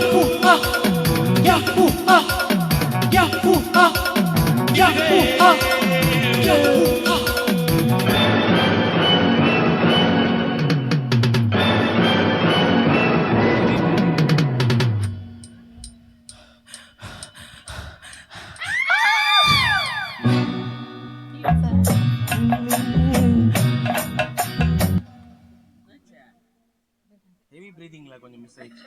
Yahoo! Ah! Yahoo! Ah! Yahoo! Ah! Yahoo! Ah! Yahoo! Ah! Heavy பிரீதிங்ல கொஞ்சம் miss ஆயிடுச்சு.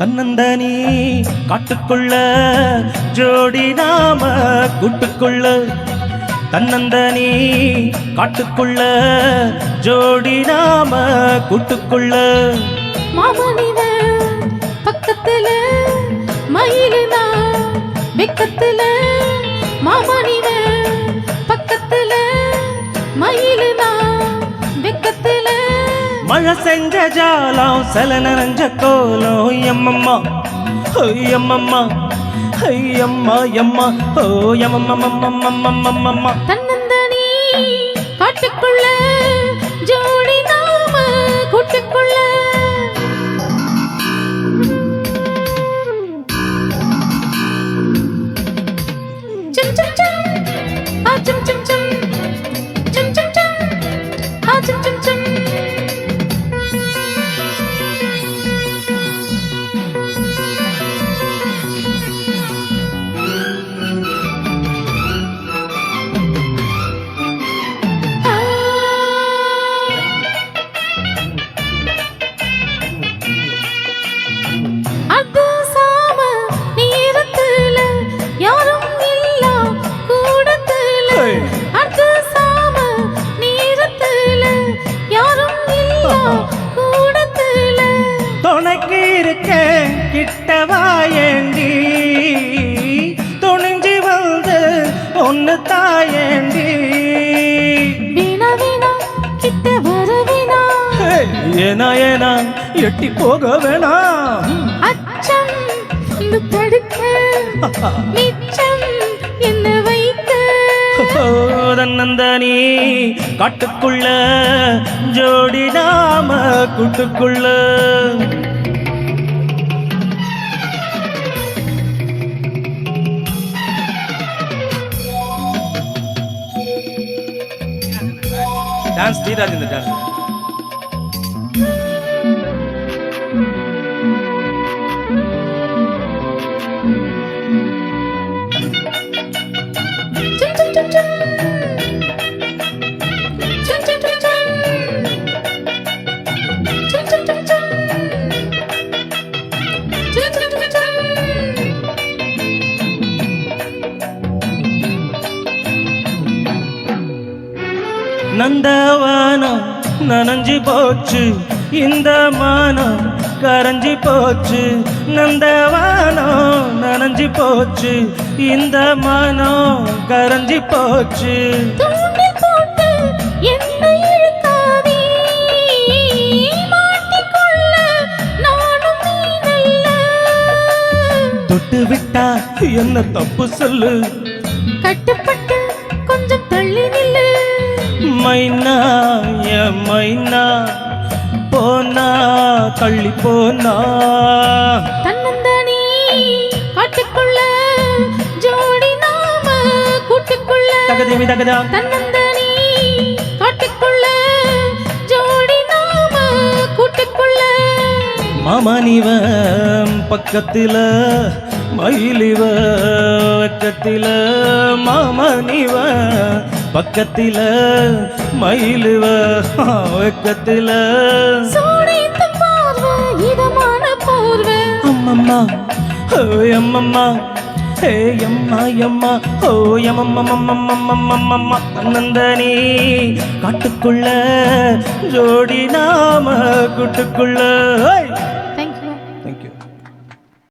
தன்னந்தனி காட்டுக்குள்ள ஜோடி நாம கூட்டுக்குள்ள. தன்னந்தனி காட்டுக்குள்ள ஜோடி நாம கூட்டுக்குள்ள. மாமனிவ பக்கத்துல மயிலுனா வெக்கத்துல. மாமனிவ பக்கத்துல மயிலுனா வெக்கத்துல. மழை செஞ்ச ஜாலம் சில நனைஞ்ச கோலம். எம்மம்மா எம்மம்மா ஐயம்மா எம்மா ஓ எம்மம்மா தன்னந்தனி காட்டுக்குள்ள போக்கி இருக்க கிட்டவாயேண்டி துணிஞ்சு வந்து ஒன்று தாயேண்டி. ஏனா ஏனா எட்டி போக வேணாம் அச்சம் தடுக்க மிச்சம் என்ன தன்னந்தனி காட்டுக்குள்ள ஜோடி நாம கூட்டுக்குள்ள. டான்ஸ் தீராஜ் இந்த டான்ஸ் டும் நந்தவானம் நனைஞ்சு போச்சு. இந்த மானம் கரைஞ்சி போச்சு. நந்தவானம் நனைஞ்சு போச்சு. இந்த மானம் கரைஞ்சி போச்சு. தொட்டு விட்டா என்ன தப்பு சொல்லு. கட்டுப்பட்டு மைனா என் மைனா போனா தள்ளி போனா. தன்னந்தனி காட்டுக்குள்ள ஜோடி நாம கூட்டுக்குள்ள. தகதிமி தகதா? தன்னந்தனி காட்டுக்குள்ள ஜோடி நாம கூட்டுக்குள்ள. பக்கத்துல மயிலிவ வெக்கத்தில. மாமனிவ பக்கத்தில மயிலுவ வெக்கத்தில அம்மம்மா ஓ அம்மம்மா ஹே அம்மா அம்மா ஓ அம்மம்மம்மம்மம்மம்மம்மம்மம்மா நந்தனி காட்டுக்குள்ள ஜோடி நாம கூட்டுக்குள்ள